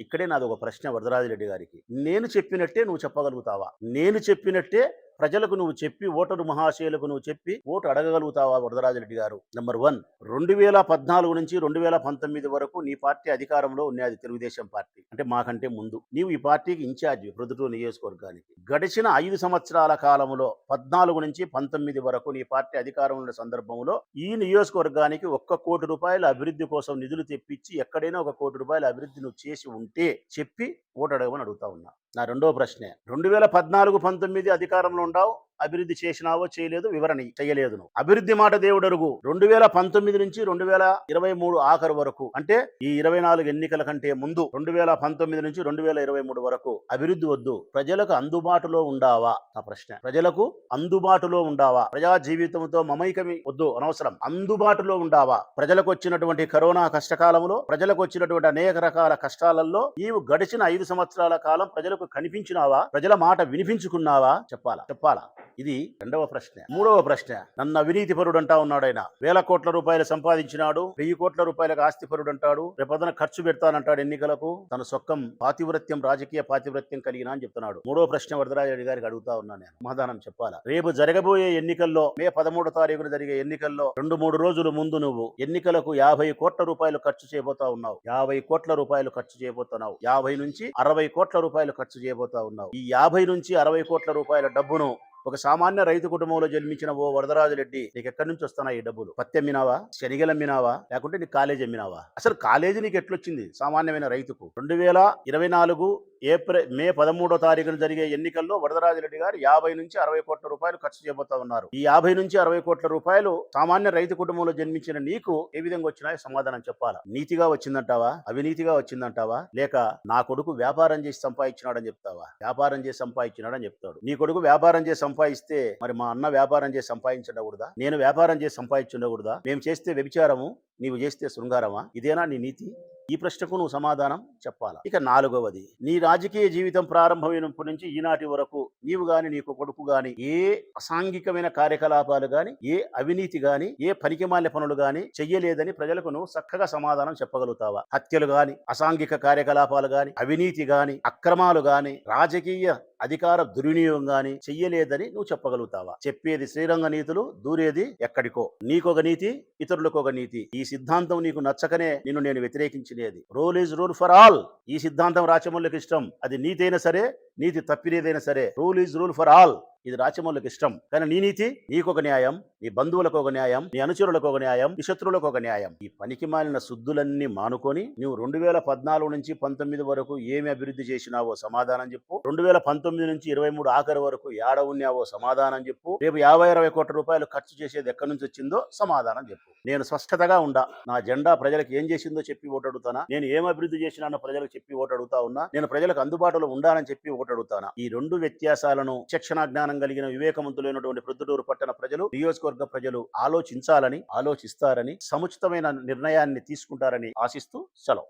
ఇక్కడే నాది ఒక ప్రశ్న వరదరాజిరెడ్డి గారికి. నేను చెప్పినట్టే నువ్వు చెప్పగలుగుతావా? నేను చెప్పినట్టే ప్రజలకు నువ్వు చెప్పి ఓటరు మహాశయులకు నువ్వు చెప్పి ఓటు అడగగలుగుతావా వరదరాజరెడ్డి గారు? నెంబర్ వన్ రెండు వేల పద్నాలుగు నుంచి రెండు వేల పంతొమ్మిది వరకు నీ పార్టీ అధికారంలో ఉన్నది తెలుగుదేశం పార్టీ. అంటే మాకంటే ముందు. నీవు ఈ పార్టీకి ఇన్ఛార్జ్ ప్రొద్దుటూరు నియోజకవర్గానికి. గడిచిన ఐదు సంవత్సరాల కాలంలో పద్నాలుగు నుంచి పంతొమ్మిది వరకు నీ పార్టీ అధికారంలో ఉన్న సందర్భంలో ఈ నియోజకవర్గానికి ఒక్క కోటి రూపాయల అభివృద్ధి కోసం నిధులు తెప్పించి ఎక్కడైనా ఒక కోటి రూపాయల అభివృద్ధి నువ్వు చేసి ఉంటే చెప్పి ఓటు అడగమని అడుగుతా ఉన్నా. నా రెండో ప్రశ్నే. రెండు వేల పద్నాలుగు పంతొమ్మిది అధికారంలో ఉండవు? అభివృద్ధి చేసినావో చేయలేదు వివరణ చేయలేదు నువ్వు. అభివృద్ధి మాట దేవుడరుగు రెండు వేల పంతొమ్మిది నుంచి రెండు వేల ఇరవై మూడు ఆఖరు వరకు అంటే ఈ ఇరవై నాలుగు ఎన్నికల కంటే ముందు రెండు వేల పంతొమ్మిది నుంచి రెండు వేల ఇరవై మూడు వరకు అభివృద్ధి వద్దు. ప్రజలకు అందుబాటులో ఉండావా? నా ప్రశ్న. ప్రజలకు అందుబాటులో ఉండావా? ప్రజా జీవితంతో మమైకమి వద్దు అనవసరం. అందుబాటులో ఉండావా? ప్రజలకు వచ్చినటువంటి కరోనా కష్టకాలంలో ప్రజలకు వచ్చినటువంటి అనేక రకాల కష్టాలలో నీవు గడిచిన ఐదు సంవత్సరాల కాలం ప్రజలకు కనిపించినావా? ప్రజల మాట వినిపించుకున్నావా? చెప్పాలా? చెప్పాలా? ఇది రెండవ ప్రశ్న. మూడవ ప్రశ్న. నన్ను అవినీతి పరుడు అంటా ఉన్నాడు ఆయన వేల కోట్ల రూపాయలు సంపాదించినాడు. వెయ్యి కోట్ల రూపాయలకు ఆస్తి పరుడు అంటాడు రేపదన ఖర్చు పెడతానంటాడు ఎన్నికలకు. తన సొక్కం పాతివ్రత్యం రాజకీయ పాతివ్రత్యం కలిగిన అని చెప్తున్నాడు. మూడవ ప్రశ్న వరదరాజరెడ్డి గారికి అడుగుతా ఉన్నాను నేను. సమాధానం చెప్పాలా? రేపు జరగబోయే ఎన్నికల్లో మే పదమూడో తారీఖున జరిగే ఎన్నికల్లో రెండు మూడు రోజుల ముందు నువ్వు ఎన్నికలకు యాభై కోట్ల రూపాయలు ఖర్చు చేయబోతా ఉన్నావు. యాభై కోట్ల రూపాయలు ఖర్చు చేయబోతున్నావు. యాభై నుంచి అరవై కోట్ల రూపాయలు ఖర్చు చేయబోతా ఉన్నావు. ఈ యాభై నుంచి అరవై కోట్ల రూపాయల డబ్బును ఒక సామాన్య రైతు కుటుంబంలో జన్మించిన ఓ వరదరాజు రెడ్డి నీకు ఎక్కడి నుంచి వస్తున్నాయి ఈ డబ్బులు? పత్తి అమ్మినావా? శనిగలు అమ్మినావా? లేకుంటే నీకు కాలేజ్ అమ్మినావా? అసలు కాలేజీ నీకు ఎట్లొచ్చింది సామాన్యమైన రైతుకు? రెండు వేల ఇరవై నాలుగు ఏప్రిల్ మే పదమూడో తారీఖున జరిగే ఎన్నికల్లో వరదరాజు రెడ్డి గారు యాభై నుంచి అరవై కోట్ల రూపాయలు ఖర్చు చేయబోతా ఉన్నారు. ఈ యాభై నుంచి అరవై కోట్ల రూపాయలు సామాన్య రైతు కుటుంబంలో జన్మించిన నీకు ఏ విధంగా వచ్చినాయో సమాధానం చెప్పాలా? నీతిగా వచ్చిందంటావా? అవినీతిగా వచ్చిందంటావా? లేక నా కొడుకు వ్యాపారం చేసి సంపాదించినాడని చెప్తావా? వ్యాపారం చేసి సంపాదించినాడని చెప్తాడు. నీ కొడుకు వ్యాపారం చేసి సంపాదిస్తే మరి మా అన్న వ్యాపారం చేసి సంపాదించకూడదా? నేను వ్యాపారం చేసి సంపాదించకూడదా మేము చేస్తే వ్యభిచారము నీవు చేస్తే శృంగారమా? ఇదేనా నీ నీతి? ఈ ప్రశ్నకు నువ్వు సమాధానం చెప్పాలా? ఇక నాలుగవది నీ రాజకీయ జీవితం ప్రారంభమైనప్పటి నుంచి ఈనాటి వరకు నీవు గాని నీకు కొడుకు గాని ఏ అసాంఘికమైన కార్యకలాపాలు గాని ఏ అవినీతి గాని ఏ పనికిమాలిన పనులు గాని చెయ్యలేదని ప్రజలకు నువ్వు చక్కగా సమాధానం చెప్పగలుగుతావా? హత్యలు గాని అసాంఘిక కార్యకలాపాలు గాని అవినీతి గాని అక్రమాలు గాని రాజకీయ అధికార దుర్వినియోగం గాని చెయ్యలేదని నువ్వు చెప్పగలుగుతావా? చెప్పేది శ్రీరంగ నీతులు దూరేది ఎక్కడికో. నీకొక నీతి ఇతరులకు ఒక నీతి. ఈ సిద్ధాంతం నీకు నచ్చకనే నిన్ను నేను వ్యతిరేకించినది rule is rule for all ఈ సిద్ధాంతం రాచమల్లికి ఇష్టం. అది నీతైనా సరే నీతి తప్పినేదైనా సరే. Rule is rule for all ఇది రాచమౌళికి ఇష్టం. కానీ నీ నీతి నీకొక న్యాయం నీ బంధువులకు ఒక న్యాయం నీ అనుచరులకు ఒక న్యాయం నీ శత్రువులకు ఒక న్యాయం. ఈ పనికి మాలిన శుద్ధులన్నీ మానుకొని నువ్వు రెండు వేల పద్నాలుగు నుంచి పంతొమ్మిది వరకు ఏమి అభివృద్ధి చేసినావో సమాధానం చెప్పు. రెండు వేల పంతొమ్మిది నుంచి ఇరవై మూడు ఆఖరి వరకు ఏడ ఉన్నావో సమాధానం చెప్పు. రేపు యాభై ఇరవై కోట్ల రూపాయలు ఖర్చు చేసేది ఎక్కడి నుంచి వచ్చిందో సమాధానం చెప్పు. నేను స్పష్టతగా ఉండా. నా జెండా ప్రజలకు ఏం చేసిందో చెప్పి ఓటడుగుతానా నేను ఏం అభివృద్ధి చేసినానో ప్రజలకు చెప్పి ఓటడుగుతా ఉన్నా? నేను ప్రజలకు అందుబాటులో ఉండాలని చెప్పి ఓటడుగుతానా ఈ రెండు వ్యత్యాసాలను శిక్షణ జ్ఞానం కలిగిన వివేకవంతులైనటువంటి ప్రొద్దుటూరు పట్టణ ప్రజలు నియోజకవర్గ ప్రజలు ఆలోచించాలని ఆలోచిస్తారని సముచితమైన నిర్ణయాన్ని తీసుకుంటారని ఆశిస్తూ సెలవు.